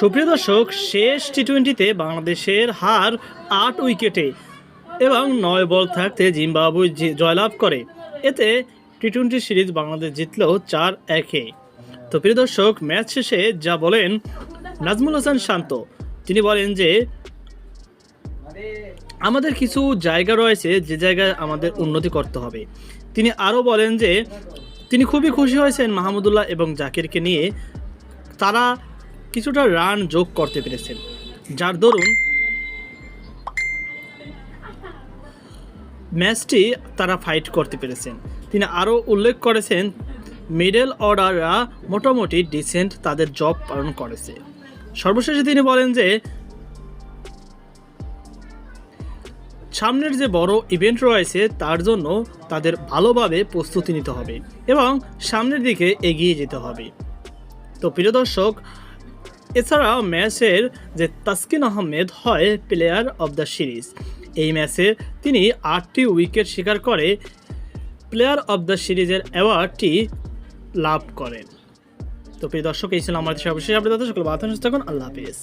সুপ্রিয় দর্শক, শেষ টি টোয়েন্টিতে বাংলাদেশের হার আট উইকেটে এবং নয় বল থাকতে জিম্বাবুয়ে জি- জয়লাভ করে। এতে টি টোয়েন্টি সিরিজ বাংলাদেশ জিতল চার একে। তো প্রিয় দর্শক, ম্যাচ শেষে যা বলেন নাজমুল হাসান শান্ত। তিনি বলেন যে, আমাদের কিছু জায়গা রয়েছে, যে জায়গায় আমাদের উন্নতি করতে হবে। তিনি আরও বলেন যে, তিনি খুবই খুশি হয়েছেন মাহমুদুল্লাহ এবং জাকিরকে নিয়ে। তারা কিছুটা রান যোগ করতে পেরেছেন। যার দরুন ম্যাচটি তারা ফাইট করতে পেরেছেন। তিনি আরও উল্লেখ করেছেন, মিডল অর্ডাররা মোটামুটি ডিসেন্ট তাদের জব পালন করেছে। সর্বশেষে তিনি বলেন যে, সামনের যে বড় ইভেন্ট রয়েছে তার জন্য তাদের ভালোভাবে প্রস্তুতি নিতে হবে এবং সামনের দিকে এগিয়ে যেতে হবে। তো প্রিয় দর্শক এছাড়া ম্যাচের যে তাসকিন আহমেদ হয় প্লেয়ার অব দ্য সিরিজ এই ম্যাচে তিনি আটটি উইকেট শিকার করে প্লেয়ার অব দ্য সিরিজের অ্যাওয়ার্ডটি লাভ করেন। তো প্রিয় দর্শক, এই ছিল আমাদের সর্বশেষ আপডেট। সকল বাতাস থাকুন, আল্লাহ হাফিজ।